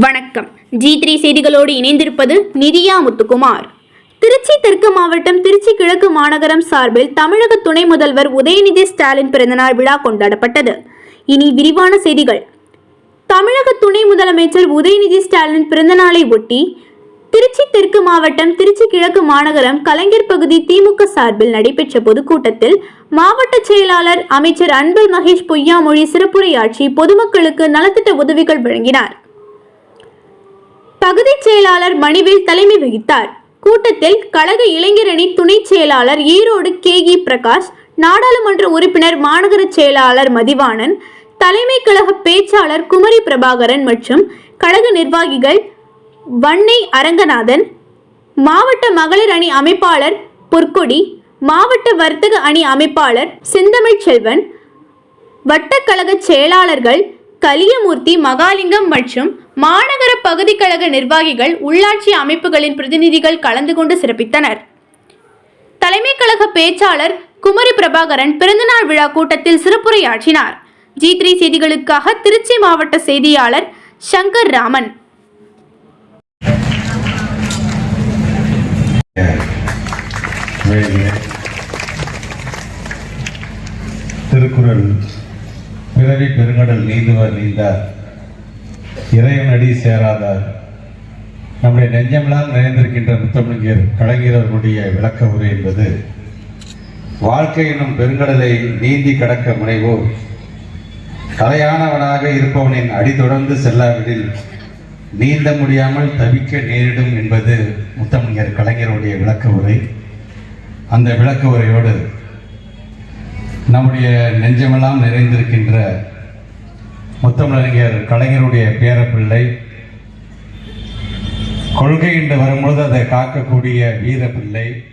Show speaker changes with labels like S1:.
S1: வணக்கம். G three செய்திகளோடு இணைந்திருப்பது நிதியா முத்துக்குமார். திருச்சி தெற்கு மாவட்டம் திருச்சி கிழக்கு மாநகரம் சார்பில் தமிழக துணை முதல்வர் உதயநிதி ஸ்டாலின் பிறந்தநாள் விழா கொண்டாடப்பட்டது. இனி விரிவான செய்திகள். தமிழக துணை முதலமைச்சர் உதயநிதி ஸ்டாலின் பிறந்தநாளை ஒட்டி திருச்சி தெற்கு மாவட்டம் திருச்சி கிழக்கு மாநகரம் கலைஞர் பகுதி திமுக சார்பில் நடைபெற்ற பொதுக்கூட்டத்தில் மாவட்ட செயலாளர் அமைச்சர் அன்பில் மகேஷ் பொய்யாமொழி சிறப்புரையாற்றி பொதுமக்களுக்கு நலத்திட்ட உதவிகள் வழங்கினார். பகுதிச் செயலாளர் மணிவேல் தலைமை வகித்தார். கூட்டத்தில் கழக இளைஞரணி துணை செயலாளர் ஈரோடு கே. இ. பிரகாஷ் நாடாளுமன்ற உறுப்பினர் மாநகர செயலாளர் மதிவாணன் தலைமை கழக பேச்சாளர் குமரி பிரபாகரன் மற்றும் கழக நிர்வாகிகள் வன்னை அரங்கநாதன் மாவட்ட மகளிர் அணி அமைப்பாளர் பொற்கொடி மாவட்ட வர்த்தக அணி அமைப்பாளர் செந்தமிழ் செல்வன் வட்டக்கழக செயலாளர்கள் கலியமூர்த்தி மகாலிங்கம் மற்றும் மாநகர பகுதி கழக நிர்வாகிகள் உள்ளாட்சி அமைப்புகளின் பிரதிநிதிகள் கலந்து கொண்டு சிறப்பித்தனர். தலைமை கழக பேச்சாளர் குமரி பிரபாகரன் பிறந்தநாள் விழா கூட்டத்தில் சிறப்புரையாற்றினார். ஜி த்ரீ செய்திகளுக்காக திருச்சி மாவட்ட செய்தியாளர் சங்கர் ராமன்.
S2: திருக்குறள் பிறவி பெருங்கடல் நீந்துவர் நீந்தார். இறைவனடி சேராதார் நம்முடைய நெஞ்சமெல்லாம் நிறைந்திருக்கின்ற முத்தமிழர் கலைஞர் விளக்க உரை என்பது வாழ்க்கை எனும் பெருங்கடலை நீந்தி கடக்க முனைவோர் கலையானவனாக இருப்பவனின் அடி தொடர்ந்து செல்லாவிடில் நீந்த முடியாமல் தவிக்க நேரிடும் என்பது முத்தமிழர் கலைஞருடைய விளக்க உரை. அந்த விளக்க உரையோடு நம்முடைய நெஞ்சமெல்லாம் நிறைந்திருக்கின்ற முத்தமிழறிஞர் கலைஞருடைய பேரப்பிள்ளை. கொள்கை என்று வரும்பொழுது அதை காக்கக்கூடிய வீரப்பிள்ளை.